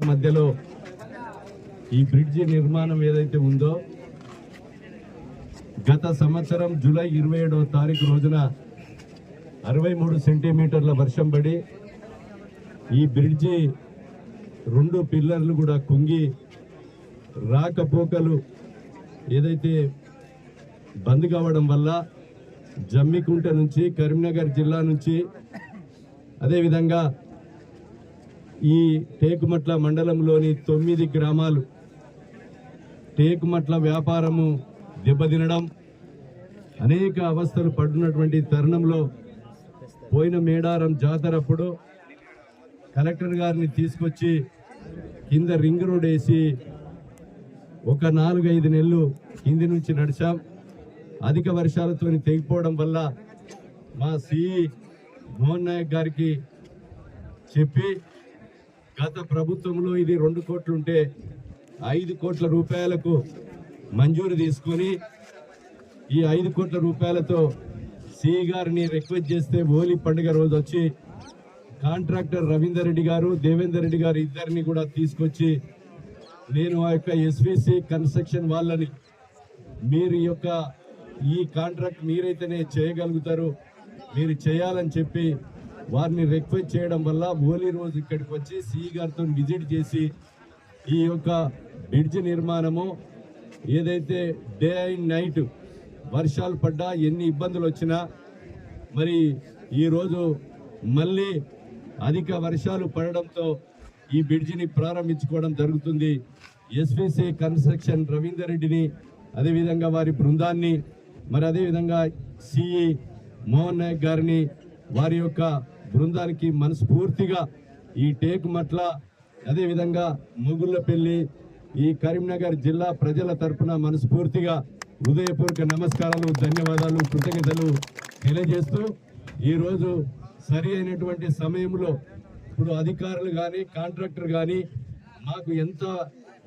మధ్యలో ఈ బ్రిడ్జి నిర్మాణం ఏదైతే ఉందో గత సంవత్సరం జూలై ఇరవై ఏడవ తారీఖు రోజున అరవై మూడు సెంటీమీటర్ల వర్షం పడి ఈ బ్రిడ్జి రెండు పిల్లర్లు కూడా కుంగి రాకపోకలు ఏదైతే బంద్ కావడం వల్ల జమ్మికుంట నుంచి కరీంనగర్ జిల్లా నుంచి అదేవిధంగా ఈ టేకుమట్ల మండలంలోని తొమ్మిది గ్రామాలు టేకుమట్ల వ్యాపారము దెబ్బతినడం అనేక అవస్థలు పడుతున్నటువంటి తరుణంలో పోయిన మేడారం జాతర అప్పుడు కలెక్టర్ గారిని తీసుకొచ్చి కింద రింగ్ రోడ్ వేసి ఒక నాలుగైదు నెలలు కింది నుంచి నడిచాం. అధిక వర్షాలతో తెగిపోవడం వల్ల మా సిఈ మోహన్ నాయక్ గారికి చెప్పి గత ప్రభుత్వంలో ఇది రెండు కోట్లుంటే ఐదు కోట్ల రూపాయలకు మంజూరు తీసుకొని ఈ ఐదు కోట్ల రూపాయలతో సిఈ గారిని రిక్వెస్ట్ చేస్తే హోలీ పండుగ రోజు వచ్చి కాంట్రాక్టర్ రవీందర్ రెడ్డి గారు దేవేందర్ రెడ్డి గారు ఇద్దరిని కూడా తీసుకొచ్చి నేను ఆ యొక్క ఎస్విసి కన్స్ట్రక్షన్ వాళ్ళని మీరు ఈ యొక్క ఈ కాంట్రాక్ట్ మీరైతేనే చేయగలుగుతారు మీరు చేయాలని చెప్పి వారిని రిక్వెస్ట్ చేయడం వల్ల హోలీ రోజు ఇక్కడికి వచ్చి సిఈ గారితో విజిట్ చేసి ఈ యొక్క బ్రిడ్జ్ నిర్మాణము ఏదైతే డే అండ్ నైట్ వర్షాలు పడ్డా ఎన్ని ఇబ్బందులు వచ్చినా మరి ఈరోజు మళ్ళీ అధిక వర్షాలు పడడంతో ఈ బ్రిడ్జిని ప్రారంభించుకోవడం జరుగుతుంది. ఎస్విసి కన్స్ట్రక్షన్ రవీందర్ రెడ్డిని అదేవిధంగా వారి బృందాన్ని మరి అదేవిధంగా సిఈ మోహన్ నాయక్ గారిని వారి యొక్క బృందానికి మనస్ఫూర్తిగా ఈ టేక్ మట్ల అదేవిధంగా ముగుళ్ళపల్లి ఈ కరీంనగర్ జిల్లా ప్రజల తరపున మనస్ఫూర్తిగా హృదయపూర్వక నమస్కారాలు ధన్యవాదాలు కృతజ్ఞతలు తెలియజేస్తూ ఈరోజు సరి అయినటువంటి సమయంలో ఇప్పుడు అధికారులు కానీ కాంట్రాక్టర్ కానీ మాకు ఎంత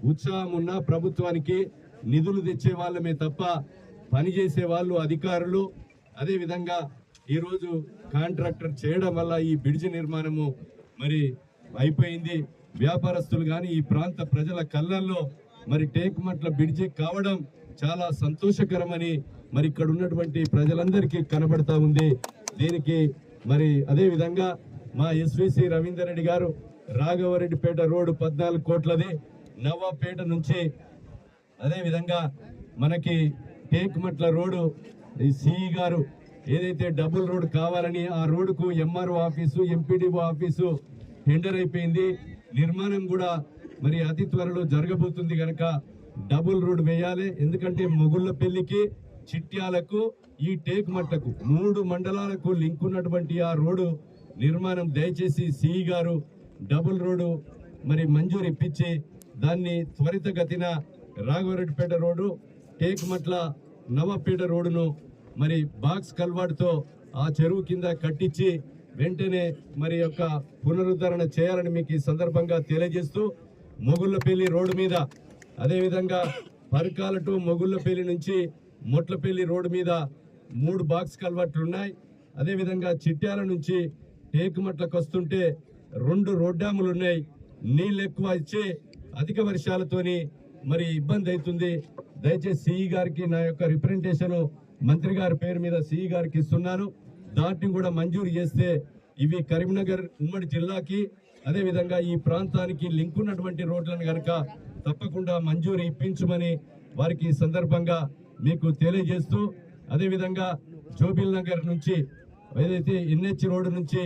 ఉత్సాహం ఉన్నా ప్రభుత్వానికి నిధులు తెచ్చే వాళ్ళమే తప్ప పనిచేసే వాళ్ళు అధికారులు. అదేవిధంగా ఈరోజు కాంట్రాక్టర్ చేయడం వల్ల ఈ బ్రిడ్జి నిర్మాణము మరి అయిపోయింది. వ్యాపారస్తులు కానీ ఈ ప్రాంత ప్రజల కళ్ళల్లో మరి టేకుమట్ల బ్రిడ్జి కావడం చాలా సంతోషకరమని మరి ఇక్కడ ఉన్నటువంటి ప్రజలందరికీ కనబడతా ఉంది. దీనికి మరి అదే విధంగా మా ఎస్విసి రవీందర్ రెడ్డి గారు రాఘవరెడ్డిపేట రోడ్డు పద్నాలుగు కోట్లది నవాపేట నుంచి అదే విధంగా మనకి టేకుమట్ల రోడ్డు ఈ సిఈ గారు ఏదైతే డబుల్ రోడ్ కావాలని ఆ రోడ్డుకు MRO office MPDO office tender అయిపోయింది. నిర్మాణం కూడా మరి అతి త్వరలో జరగబోతుంది కనుక డబుల్ రోడ్ వేయాలి. ఎందుకంటే మొగుళ్ళ పెళ్ళికి చిట్యాలకు ఈ టేక్ మట్టకు మూడు మండలాలకు లింక్ ఉన్నటువంటి ఆ రోడ్డు నిర్మాణం దయచేసి సిఈ గారు డబుల్ రోడ్డు మరి మంజూరు ఇప్పించి దాన్ని త్వరితగతిన రాఘవరెడ్డిపేట రోడ్డు టేకుమట్ల నవపేట రోడ్డును మరి బాక్స్ కల్వాడ్తో ఆ చెరువు కింద కట్టించి వెంటనే మరి యొక్క పునరుద్ధరణ చేయాలని మీకు ఈ సందర్భంగా తెలియజేస్తూ మొగుళ్ళపల్లి రోడ్డు మీద అదేవిధంగా పరకాల టు మొగుళ్ళపల్లి నుంచి మొట్లపల్లి రోడ్డు మీద మూడు బాక్స్ కల్వర్ట్లు ఉన్నాయి. అదేవిధంగా చిట్యాల నుంచి టేకుమట్లకు వస్తుంటే రెండు రోడ్ డ్యాములు ఉన్నాయి. నీళ్ళు ఎక్కువ ఇచ్చి అధిక వర్షాలతోని మరి ఇబ్బంది అవుతుంది. దయచేసి సిఈ గారికి నా యొక్క రిప్రజెంటేషన్ మంత్రి గారి పేరు మీద సిఈ గారికి ఇస్తున్నాను. దాటిని కూడా మంజూరు చేస్తే ఇవి కరీంనగర్ ఉమ్మడి జిల్లాకి అదేవిధంగా ఈ ప్రాంతానికి లింక్ ఉన్నటువంటి రోడ్లను కనుక తప్పకుండా మంజూరు ఇప్పించమని వారికి సందర్భంగా మీకు తెలియజేస్తూ అదేవిధంగా జోబిల్ నగర్ నుంచి ఏదైతే ఎన్హెచ్ రోడ్డు నుంచి